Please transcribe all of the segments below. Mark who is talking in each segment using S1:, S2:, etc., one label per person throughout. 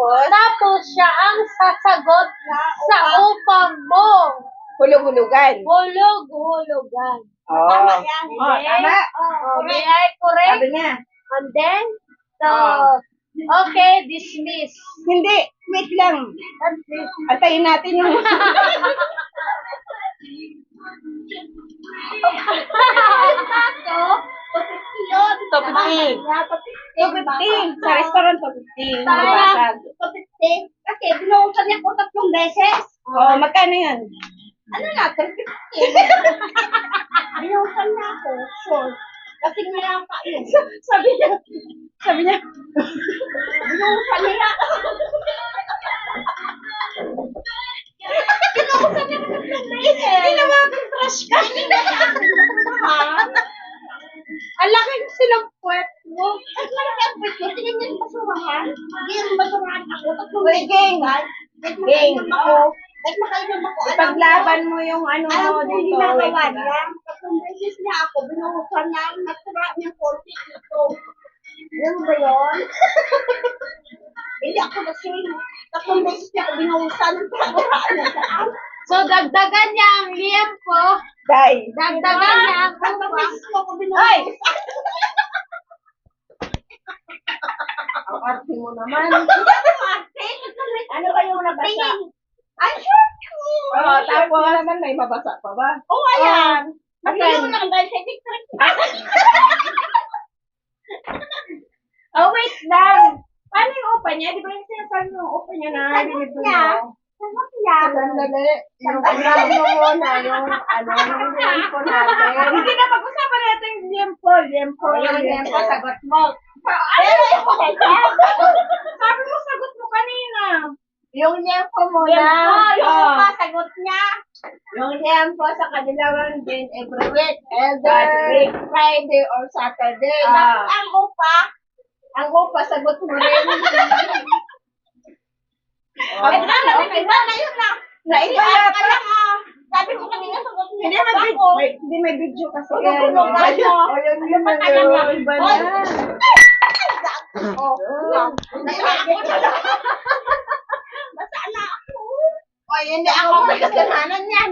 S1: Tapos,
S2: Tapos siya ang sasagot sa upang mo.
S1: hulog-hulugan.
S2: Hulog-hulugan.
S1: Oh.
S3: Tama yan.
S1: Oh, tama.
S2: Oh, may I correct?
S1: Sabi niya.
S2: And then, so,
S1: Oh.
S2: okay, dismiss.
S1: Hindi, wait lang. Antayin natin yung...
S3: Yun.
S1: Top 15. Top 15. Sa restaurant, top 15.
S3: Tama.
S1: Nabasag.
S3: Top 15. Kasi binuhusan niya ko tatlong beses.
S1: Oh, magkano yan?
S3: Ano na, top 15. binuhusan na ako. Sure. Kasi nga kain.
S1: Sabi niya, sabi niya,
S3: Binuhusan niya ako. Binuhusan niya ako tatlong beses.
S1: tinawagan crush ka. Ang laki silang puwet mo.
S3: At malaki ang pwede. Tingnan niyo yung basurahan. Hindi yung basurahan ako.
S1: Uy, gang. Gang.
S3: ako. Kahit makainom ako. alam mo,
S1: Ipaglaban mo yung ano
S3: Alam
S1: mo
S3: ko,
S1: dito.
S3: ginagawa
S1: wait
S3: niya.
S1: lang.
S3: Tatlong beses niya ako, binuhusan niya, natura niya konti dito. Alam mo ba yun? Hindi ako lasing. Tatlong beses niya ako binuhusan, natura niya sa
S2: So, dagdagan niya ang liempo.
S1: Day.
S2: Dagdagan niya ang
S3: ko ako
S1: Ay! Ang arte mo naman.
S3: Nabasa? Ay, sure ko.
S1: Oo, tapos naman may mabasa pa ba?
S3: Oh, ayan.
S1: Asan?
S3: Ano lang dahil sa TikTok.
S1: Oh, wait lang. Paano yung open niya? Di ba yung sinasabi mo yung open niya na binito
S3: niya.
S1: mo?
S3: Sagot niya.
S1: Sandali. Yung unahin mo muna yung ano, yung liempo natin. Hindi na pag-usapan natin yung. Liempo.
S2: Oh, yung liempo, sagot mo.
S3: Pero yung
S1: Sabi mo, sagot mo kanina.
S2: Yung liempo muna.
S3: Liempo, yung
S1: Oh.
S3: upa, sagot niya.
S2: Yung liempo sa kanilang din every week. Either
S1: week.
S2: Friday or Saturday.
S1: Ah.
S3: Ang upa,
S2: Ang upa, sagot mo rin.
S3: Ay, na, naiba na yun na.
S1: Naiba
S3: Ay,
S1: yata.
S3: Kaya nga, sabi ko kanina sagot niya.
S1: Hindi may, vid-
S3: Ako.
S1: may, hindi may video kasi. Yan.
S3: kang tulugan mo.
S1: O, yun yun
S3: Ano
S1: na yun. Iba na.
S3: Oh, Naiba ko na. Basta na ako.
S2: O, hindi ako may kasalanan yan.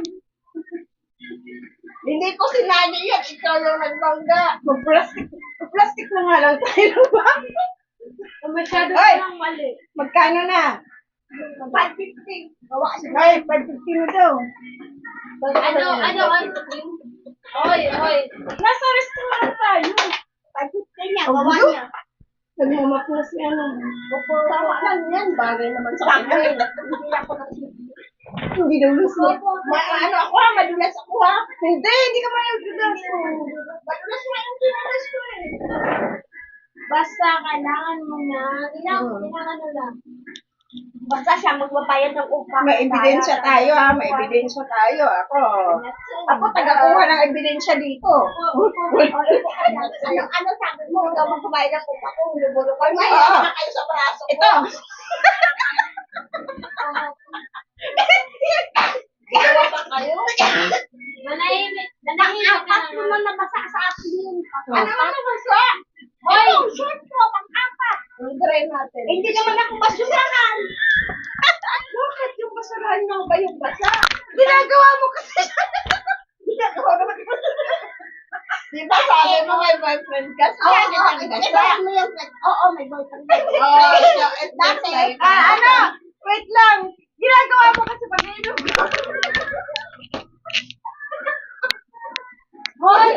S2: Hindi ko sinali yan. Ikaw yung nagbangga.
S1: Mag-plastic. Mag-plastic na nga lang tayo ba?
S2: Masyado
S1: Oy!
S2: lang mali.
S1: Magkano na?
S3: 550. Gawa siya.
S1: Ay, 550 mo daw.
S2: Ano, ano, ano? Oy, oy.
S1: Nasa restaurant tayo.
S3: 550 niya,
S1: Ang
S3: gawa
S1: gulo.
S3: niya.
S1: Nagmamaplas yan.
S2: Tama lang yan. Bagay naman sa akin.
S3: Hindi ako nag-
S1: Hindi daw gusto.
S2: Ma- ano ako ha? Madulas ako ha?
S1: Hindi, hindi ka manudulas.
S2: Madulas mo yung kinalas ko eh. Basta kailangan mo na. Ilang, ilang ano lang.
S3: Basta siya magbabayad ng upa.
S1: May ebidensya tayo ha, may ebidensya tayo. Ako, ako tagakuha ng ebidensya dito.
S3: Ano, ano sabi mo? Ikaw magbabayad ng upa ko. Lubulok ko. May na kayo sa braso ko.
S1: Ito.
S3: Gawa pa kayo.
S2: Manahimik.
S3: Ang
S2: Manahimik ka na
S3: naman nabasa sa akin yun.
S1: Ano
S3: Ano naman basa? Ito, short ko, pang-apat.
S2: Try natin.
S3: Eh, Hindi naman ako basurahan.
S1: Bakit yung basurahan mo ba yung basa? Ginagawa mo kasi. Ginagawa naman ko.
S2: Di ba sabi mo may boyfriend ka?
S3: Oo, oo,
S2: kita
S3: ito
S2: nagasa.
S3: mo yung Oo, may boyfriend.
S2: Oh, so it's
S3: Dati,
S2: like,
S1: Ah, ano? Wait lang. Ginagawa mo kasi pag inom ko.
S3: Hoy!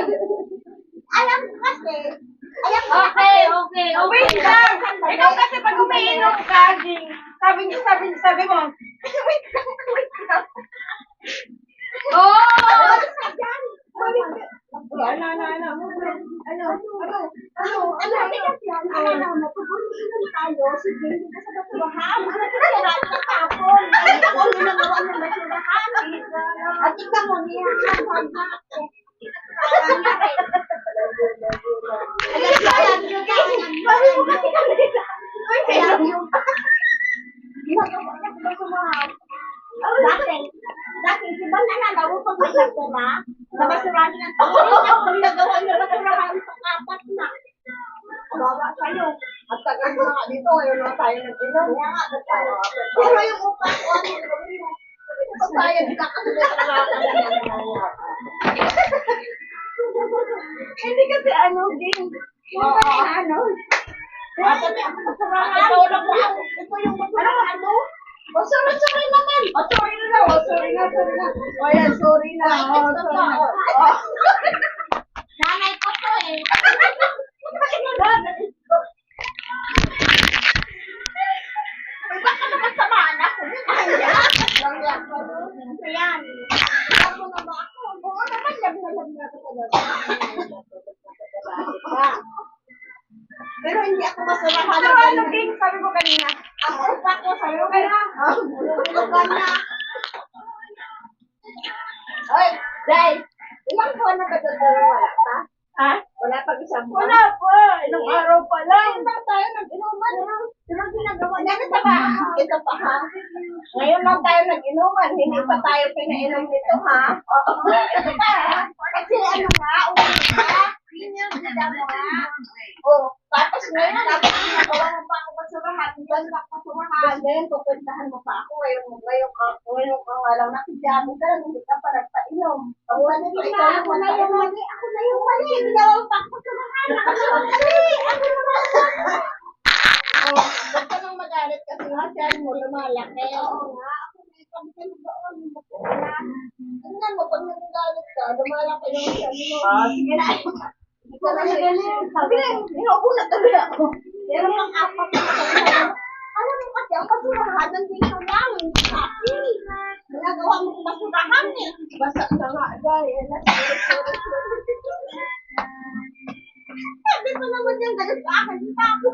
S3: Alam ko kasi, alam ko
S2: Okay, okay, okay.
S1: Wait lang. Ikaw kasi pag umiinom ka, Ging, sabi niya, sabi niya, sabi mo, wait lang, wait lang.
S2: Oh!
S1: Ano, ano, ano, ano, ano, ano, ano,
S3: Ano, ano, yan, ano, ano, napupulong tayo, sige, basurahan. Dati, dati, di ba nananawa pag may basura? Sa basurahan ng tapon, ginagawa niya basurahan sa kapat na. Bawa sa'yo.
S1: At tagal na nga dito, ngayon lang tayo nag-inom.
S3: Pero yung ko, ano yung?
S1: Pag tayo, di kakasabay ka na Hindi kasi ano, game.
S3: Yung ano? Kami ako masarahan. Ito lang po ang, ito yung masarahan mo.
S1: O, sorry, sorry naman. O, sorry na lang. O, sorry na, sorry na. O, yan, sorry na. O, sorry na. O,
S3: Nanay ko to eh. Ay, baka naman samaan ako. Kaya. Lang yan. Ayan. Ako naman ako. Oo naman, lab na lab na ako talaga.
S1: Pero hindi ako masarahan.
S2: Ano, ano, game? Sabi ko kanina.
S3: Ang upa ko sa'yo, kaya. Lugan na.
S1: Oy, Day, ilang buwan na ba doon wala pa?
S2: Ha?
S1: Wala pag isang buwan?
S2: Wala pa. Ilang araw pa lang.
S3: Ngayon lang tayo nag-inuman. Pero ginagawa namin sa bahay. Ito pa ha.
S1: Ngayon lang tayo nag-inuman, hindi pa tayo pinainom nito, ha? Oo.
S3: Ito pa. Kasi ano nga, uwi ka. Yung nga. Oh, tapos ngayon, tapos ginagawa mo pa ako. Diyan ka basurahan.
S1: Then, pupuntahan mo pa ako, ngayon, ngayon ka, ngayon ka lang ka hindi ka pa nagpainom.
S3: Ako na
S1: Ikaw
S3: yung
S1: yung
S3: ako na yung mali. Ako na yung mali. Ginawa mo pa ako basurahan. Ako na yung mali. Ako na yung
S1: Oh, Huwag ka magalit kasi nga siya mo lumalaki.
S3: Oo. Ako na yung pagkakas doon. Tingnan mo, pag ka, lumalaki yung sabi mo.
S1: Ah, sige na.
S3: Sabi na,
S1: Inuupo na.
S3: Pero pang apat na ano mo kasi ang basurahan nandito lang. Kasi, ginagawa mo kung basurahan eh.
S1: Basa na nga, dahil.
S3: Sabi ko naman yung sa akin. Tapos,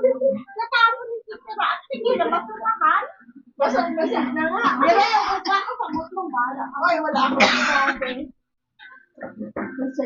S3: natapos yung sisira at sige na basurahan.
S1: Na nga.
S3: Pero yung ko, pagod mo, bahala ka.
S1: Ay, wala akong
S3: sabi sa